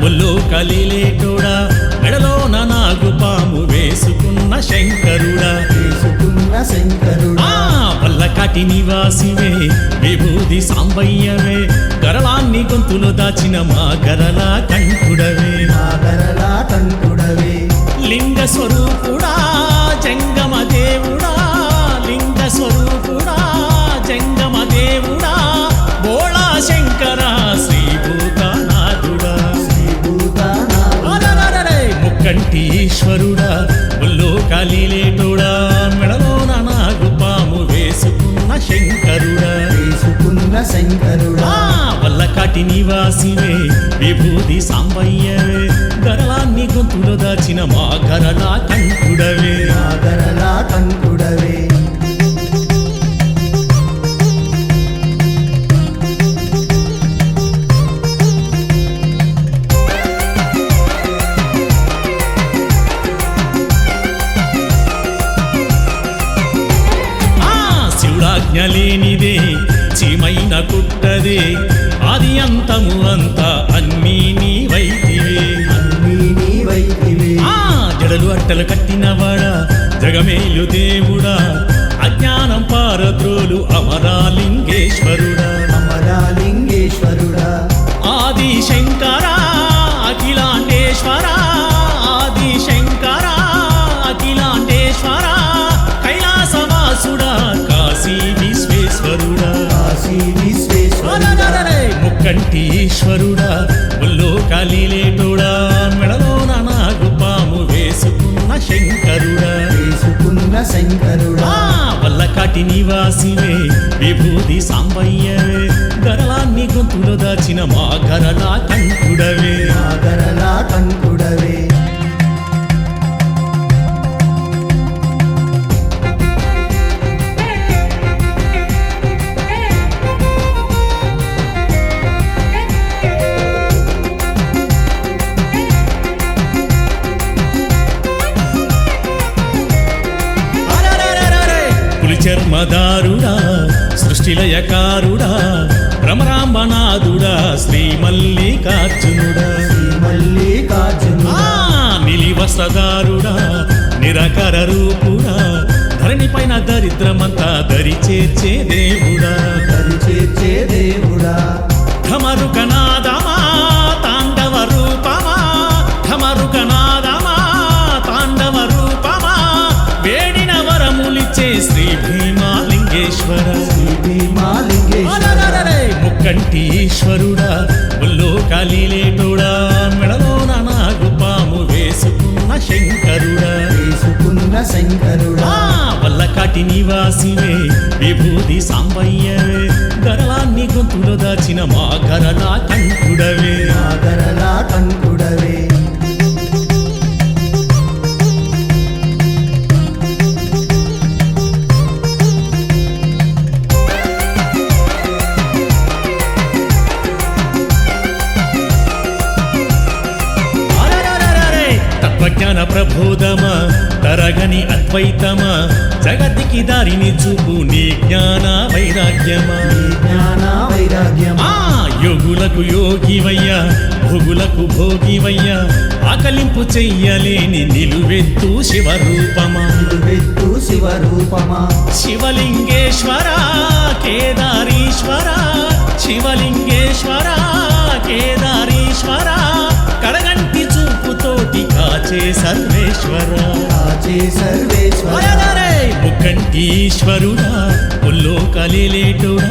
ముల్లో కలిలేటోడా? మెడలో నాగు పాము వేసుకున్న శంకరుడా. చేసుకున్న శంకరుడా పల్లకాటి నివాసివే విభూది సాంబయ్యవే గరళాన్ని గొంతులో దాచిన మా గరళ కంఠుడవే. ఆదరలా కంటుడవే లింగ స్వరూపుడా? ముక్కంటి ఈశ్వరుడా ముల్లో కలిలేటోడా మెడలో నాగు పాము వేసుకున్న శంకరుడా. చేసుకున్న శంకరుడా. ఆ వల్లకాటి నివాసివే విభూది సాంబయ్యవే గరళాన్ని గొంతులో దాచిన మా గరళ కంఠుడవే శివుడాజ్ఞ లేనిదే చీమైన కుట్టదే ఆది అంతము అంతా అన్నీ నీ వైతివే. అన్నీ నీవైతివే ఆ జడలు అట్టలు కట్టినవాడా జగమేలు దేవుడా అజ్ఞానం పారద్రోలు అమరాలింగేశ్వరుడా. ముక్కంటి ఈశ్వరుడా ముల్లో కలిలేటోడా మెడలో నాగు పాము వేసుకున్న శంకరుడా. చేసుకున్న శంకరుడా. ఆ వల్లకాటి నివాసివే విభూది సాంబయ్యవే గరళాన్ని గొంతులో దాచిన మా గరళ కంఠుడవే ఆదరలా కంటుడవే పులి చర్మదారుడా సృష్టిలయకారుడా భ్రమరాంబనాథుడా శ్రీ మల్లికార్జునుడా మల్లికార్జునుడా ఆ నిలి వస్త్రదారుడా నిరకర రూపుడా ధరణి పైన దరిద్రమంతా దరి చేర్చే దేవుడా. దరి చేర్చే దేవుడా. ఢమరుకనాదమా అరెరెరెరె! ముక్కంటి ఈశ్వరుడా ముల్లో కలిలేటోడా మెడలో నాగు పాము వేసుకున్న శంకరుడా. చేసుకున్న శంకరుడా. ఆ వల్లకాటి నివాసివే విభూది సాంబయ్యవే గరళాన్ని గొంతులో దాచిన మా గరళ కంఠుడవే. తత్వజ్ఞాన ప్రబోధమా? తరగని అద్వైతమా? జగతికి దారిని చూపు నీ జ్ఞాన వైరాగ్యమా? జ్ఞాన వైరాగ్యమా? యోగులకు యోగివయ్యా భోగులకు భోగివయ్యా ఆకలింపు చెయ్యలేని నిలువెత్తు శివరూపమా? వెత్తు శివరూపమా? శివలింగేశ్వర కేదారీశ్వర శివలింగేశ్వర కాచే సర్వేశ్వర. కాచే సర్వేశ్వర. ఈశ్వరుడా ఒల్లో కలిలేటుడా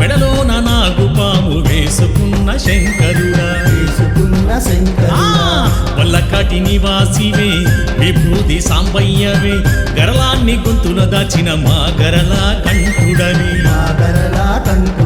మెడలో నాగు పాము వేసుకున్న శంకరుడా. చేసుకున్న ఆ శంకరుడా వల్లకాటి నివాసివే విభూతి సాంబయ్యవే గరళాన్ని గొంతులో దాచిన మా గరళ కంఠుడవే. ఆదరలా కంటుడవే లింగ